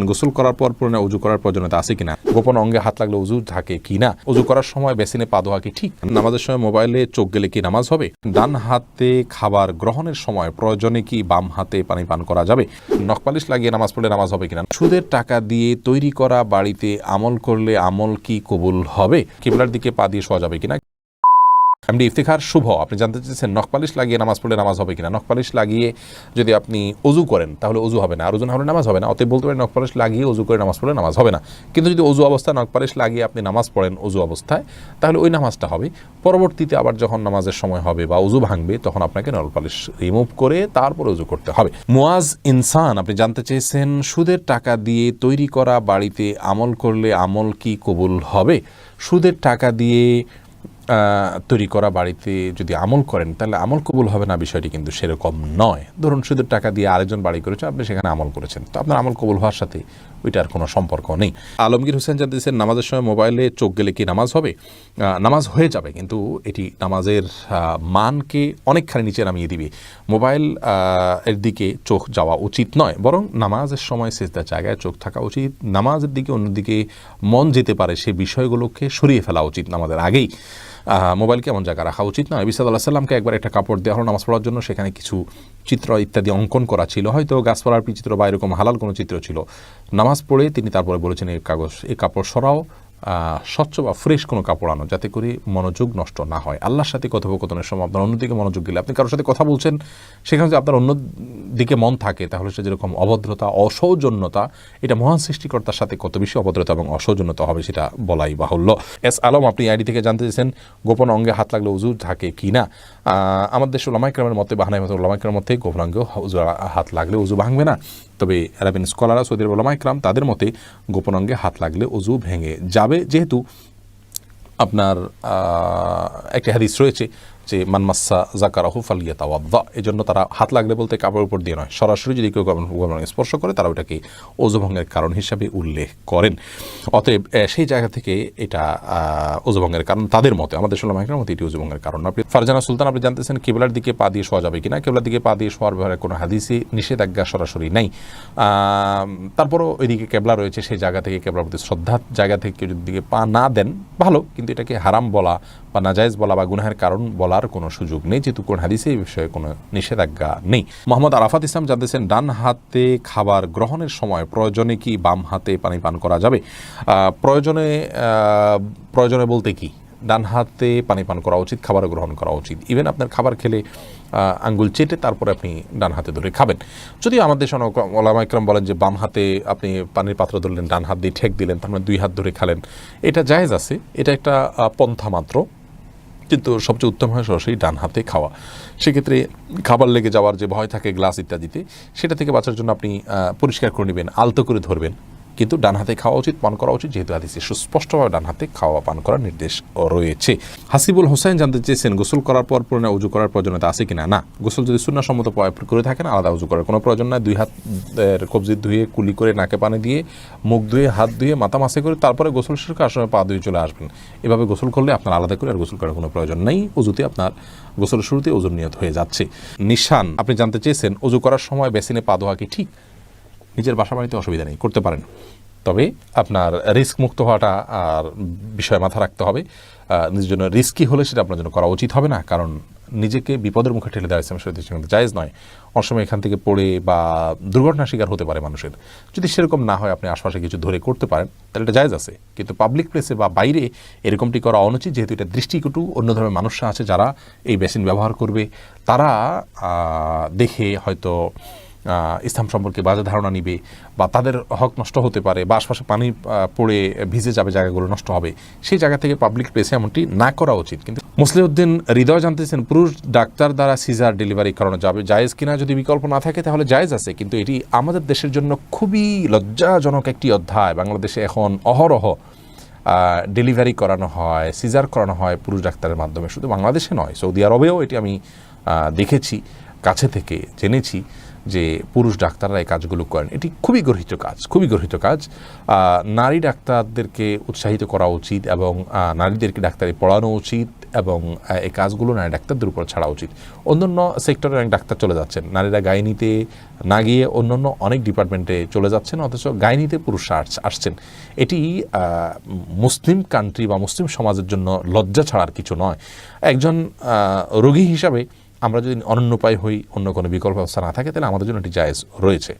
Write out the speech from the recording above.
গোসল করার পর পুরো উজু করার প্রয়োজনীয়তা আছে কিনা? গোপন অঙ্গে হাত লাগলে উজু থাকে কিনা? উজু করার সময় বেসিনে পা ধোয়া কি ঠিক? নামাজের সময় মোবাইলে চোখ গেলে কি নামাজ হবে? ডান হাতে খাবার গ্রহণের সময় প্রয়োজনে কি বাম হাতে পানি পান করা যাবে? নখপালিশ লাগিয়ে নামাজ পড়লে নামাজ হবে কিনা? সুদের টাকা দিয়ে তৈরি করা বাড়িতে আমল করলে আমল কি কবুল হবে? কিবলার দিকে পা দিয়ে শোয়া যাবে কিনা? এমডি ইফতিখার শুভ। আপনি জানতে চাইছেন নখপালিশ লাগিয়ে নামাজ পড়লে নামাজ হবে কিনা? নখপালিশ লাগিয়ে যদি আপনি অজু করেন, তাহলে অজু হবে না। আর ওজন হলে নামাজ হবে না। অতএব বলতে পারেন নখপালিশ লাগিয়ে অজু করে নামাজ পড়লে নামাজ হবে না। কিন্তু যদি অজু অবস্থায় নখপালিশ লাগিয়ে আপনি নামাজ পড়েন অজু অবস্থায়, তাহলে ওই নামাজটা হবে। পরবর্তীতে আবার যখন নামাজের সময় হবে বা অজু ভাঙবে, তখন আপনাকে নলপালিশ রিমুভ করে তারপর অজু করতে হবে। মুয়াজ ইনসান, আপনি জানতে চেয়েছেন, সুদের টাকা দিয়ে তৈরি করা বাড়িতে আমল করলে আমল কি কবুল হবে? সুদের টাকা দিয়ে তৈরি করা বাড়িতে যদি আমল করেন, তাহলে আমল কবুল হবে না বিষয়টি কিন্তু সেরকম নয়। ধরুন শুধু টাকা দিয়ে আরেকজন বাড়ি করেছে, আপনি সেখানে আমল করেছেন। তো আপনার আমল কবুল হওয়ার সাথে ওইটার কোনো সম্পর্ক নেই। আলমগীর হোসেন জানতেছেন নামাজের সময় মোবাইলে চোখ গেলে কি নামাজ হবে? নামাজ হয়ে যাবে, কিন্তু এটি নামাজের মানকে অনেকখানি নিচে নামিয়ে দিবে। মোবাইল এর দিকে চোখ যাওয়া উচিত নয়, বরং নামাজের সময় সেজদার জায়গায় চোখ থাকা উচিত। নামাজের দিকে অন্যদিকে মন যেতে পারে সে বিষয়গুলোকে সরিয়ে ফেলা উচিত নামাজের আগেই। মোবাইলকে এমন জায়গায় রাখা উচিত নয় বিসাদ আল্লাহ সাল্লামকে একবার একটা কাপড় দেওয়া হলো নামাজ পড়ার জন্য, সেখানে কিছু চিত্র ইত্যাদি অঙ্কন করা ছিল। হয়তো গাছপালার চিত্র বা এরকম হালাল কোনো চিত্র ছিল। নামাজ পড়ে তিনি তারপরে বলেছেন এই কাগজ এই কাপড় সরাও। স্বচ্ছ বা ফ্রেশ কোনো কাপড় আনো, যাতে করে মনোযোগ নষ্ট না হয়। আল্লাহর সাথে কথোপকথনের সময় আপনার অন্যদিকে মনোযোগ দিলে। আপনি কারোর সাথে কথা বলছেন, সেখানে যদি আপনার অন্য দিকে মন থাকে, তাহলে সে যেরকম অভদ্রতা, অসৌজন্যতা, এটা মহান সৃষ্টিকর্তার সাথে কত বেশি অভদ্রতা এবং অসৌজন্যতা হবে সেটা বলাই বাহুল্য। এস আলম, আপনি আইডি থেকে জানতে চেয়েছেন গোপন অঙ্গে হাত লাগলে উজু থাকে কি না? আমাদের দেশে ওলামাইক্রামের মতে বাহানাই মতো ওলামাইক্রামের মধ্যে গোপন অঙ্গে হাত লাগলে উজু ভাঙবে না। তবে অ্যারাবিন স্কলাররা সৌদি আরব ওলামাইক্রাম তাদের মতে গোপন অঙ্গে হাত লাগলে অজু ভেঙে যাবে। যেহেতু আপনার একটি হাদিস রয়েছে যে মানমাসা জাকারাহু ফালিয়া তাওয়াদ্দা এই জন্য তারা হাত লাগলে বলতে কাপড়ের উপর দিয়ে নয়। সরাসরি যদি কেউ স্পর্শ করে তারা ওটাকে ওজভঙ্গের কারণ হিসাবে উল্লেখ করেন। অতএব সেই জায়গা থেকে এটা আহ, ওজভঙ্গের কারণ তাদের মতে আমাদের সোলাম একরার মতে এটি ওজভঙ্গের কারণ। আপনি ফারজানা সুলতান আপনি জানতেছেন কেবলার দিকে পা দিয়ে শোয়া যাবে কিনা? কেবলার দিকে পা দিয়ে শোয়ার ব্যাপারে কোনো হাদিসে নিষেধাজ্ঞা সরাসরি নেই। তারপরও ওইদিকে কেবলা রয়েছে সেই জায়গা থেকে কেবলার প্রতি শ্রদ্ধার জায়গা থেকে কেউ যদি দিকে পা না দেন ভালো। কিন্তু এটাকে হারাম বলা বা নাজায়েজ বলা বা গুনাহের কারণ বলার কোনো সুযোগ নেই, যেহেতু কোন হাদিসে এই বিষয়ে কোনো নিষেধাজ্ঞা নেই। মোহাম্মদ আরাফাত ইসলাম জানতেছেন, ডান হাতে খাবার গ্রহণের সময় প্রয়োজনে কি বাম হাতে পানি পান করা যাবে? প্রয়োজনে প্রয়োজনে বলতে কি? ডান হাতে পানি পান করা উচিত, খাবার গ্রহণ করা উচিত। ইভেন আপনার খাবার খেলে আঙ্গুল চেটে তারপরে আপনি ডান হাতে ধরে খাবেন। যদিও আমাদের দেশে অনেক ওলামা ইকরাম বলেন যে বাম হাতে আপনি পানির পাত্র ধরলেন, ডান হাত দিয়ে ঠেক দিলেন, তার মানে দুই হাত ধরে খালেন। এটা জায়েজ আছে, এটা একটা পন্থা মাত্র। কিন্তু সবচেয়ে উত্তম হয় সরাসরি ডান হাতে খাওয়া। সেক্ষেত্রে খাবার লেগে যাওয়ার যে ভয় থাকে গ্লাস ইত্যাদিতে, সেটা থেকে বাঁচার জন্য আপনি পরিষ্কার করে নেবেন, আলতো করে ধরবেন। কিন্তু ডান হাতে খাওয়া উচিত, পান করা উচিত। যেহেতু হাদিসে সুস্পষ্টভাবে ডান হাতে খাওয়া পান করার নির্দেশ রয়েছে। হাসিবুল হোসেন জানতে চেয়েছেন, গোসল করার পর পুরনো উজু করার প্রয়োজনীয়তা আছে কিনা? না, গোসল যদি সুন্নাসম্মত করে থাকেন, আলাদা উজু করার কোনো প্রয়োজন নাই। দুই হাত কবজি ধুয়ে, কুলি করে নাকে পানি দিয়ে, মুখ ধুয়ে, হাত ধুয়ে, মাথা মাসে করে তারপরে গোসল শেষ করে আসলে পা ধুয়ে চলে আসবেন? এভাবে গোসল করলে আপনার আলাদা করে আর গোসল করার কোনো প্রয়োজন নেই। উজুতে আপনার গোসল শুরুতে ওজন নিয়ত হয়ে যাচ্ছে। নিশান, আপনি জানতে চেয়েছেন, উজু করার সময় বেসিনে পা ধোয়া কি ঠিক? নিজের বাসা বাড়িতে অসুবিধা নেই, করতে পারেন। তবে আপনার রিস্ক মুক্ত হওয়াটা আর বিষয় মাথা রাখতে হবে। নিজের জন্য রিস্কি হলে সেটা আপনার জন্য করা উচিত হবে না, কারণ নিজেকে বিপদের মুখে ঠেলে দেওয়া ইসলাম শরীয়তে কিন্তু জায়েজ নয়। অনেক সময় এখান থেকে পড়ে বা দুর্ঘটনার শিকার হতে পারে মানুষের। যদি সেরকম না হয়, আপনি আশপাশে কিছু ধরে করতে পারেন, তাহলে এটা জায়েজ আছে। কিন্তু পাবলিক প্লেসে বা বাইরে এরকমটি করা অনুচিত, যেহেতু এটা দৃষ্টিকটু অন্য ধরনের মানুষরা আছে যারা এই বেসিন ব্যবহার করবে। তারা দেখে হয়তো ইসলাম সম্পর্কে বাজে ধারণা নিবে বা তাদের হক নষ্ট হতে পারে বা আশপাশে পানি পড়ে ভিজে যাবে জায়গাগুলো নষ্ট হবে, সেই জায়গা থেকে পাবলিক প্লেসে এমনটি না করা উচিত। কিন্তু মুসলিউদ্দিন হৃদয় জানতেছেন পুরুষ ডাক্তার দ্বারা সিজার ডেলিভারি করানো যাবে। জায়েজ কিনা যদি বিকল্প না থাকে তাহলে জায়েজ আছে, কিন্তু এটি আমাদের দেশের জন্য খুবই লজ্জাজনক একটি অধ্যায়। বাংলাদেশে এখন অহরহ ডেলিভারি করানো হয়, সিজার করানো হয় পুরুষ ডাক্তারের মাধ্যমে। শুধু বাংলাদেশে নয়, সৌদি আরবেও এটি আমি দেখেছি, কাছে থেকে জেনেছি। যে পুরুষ ডাক্তাররা এই কাজগুলো করেন, এটি খুবই গর্হিত কাজ, খুবই গর্হিত কাজ। নারী ডাক্তারদেরকে উৎসাহিত করা উচিত এবং নারীদেরকে ডাক্তারি পড়ানো উচিত এবং এই কাজগুলো নারী ডাক্তারদের উপর ছাড়া উচিত। অন্যান্য সেক্টরে অনেক ডাক্তার চলে যাচ্ছেন, নারীরা গাইনিতে না গিয়ে অন্যান্য অনেক ডিপার্টমেন্টে চলে যাচ্ছেন, অথচ গাইনিতে পুরুষরা আস- আসছেন। এটি মুসলিম কান্ট্রি বা মুসলিম সমাজের জন্য লজ্জা ছাড়ার কিছু নয়। একজন রোগী হিসাবে আমরা যদি অনন্য উপায় হই, অন্য কোনো বিকল্প ব্যবস্থা না থাকে, তাহলে আমাদের জন্য এটি জায়েজ রয়েছে।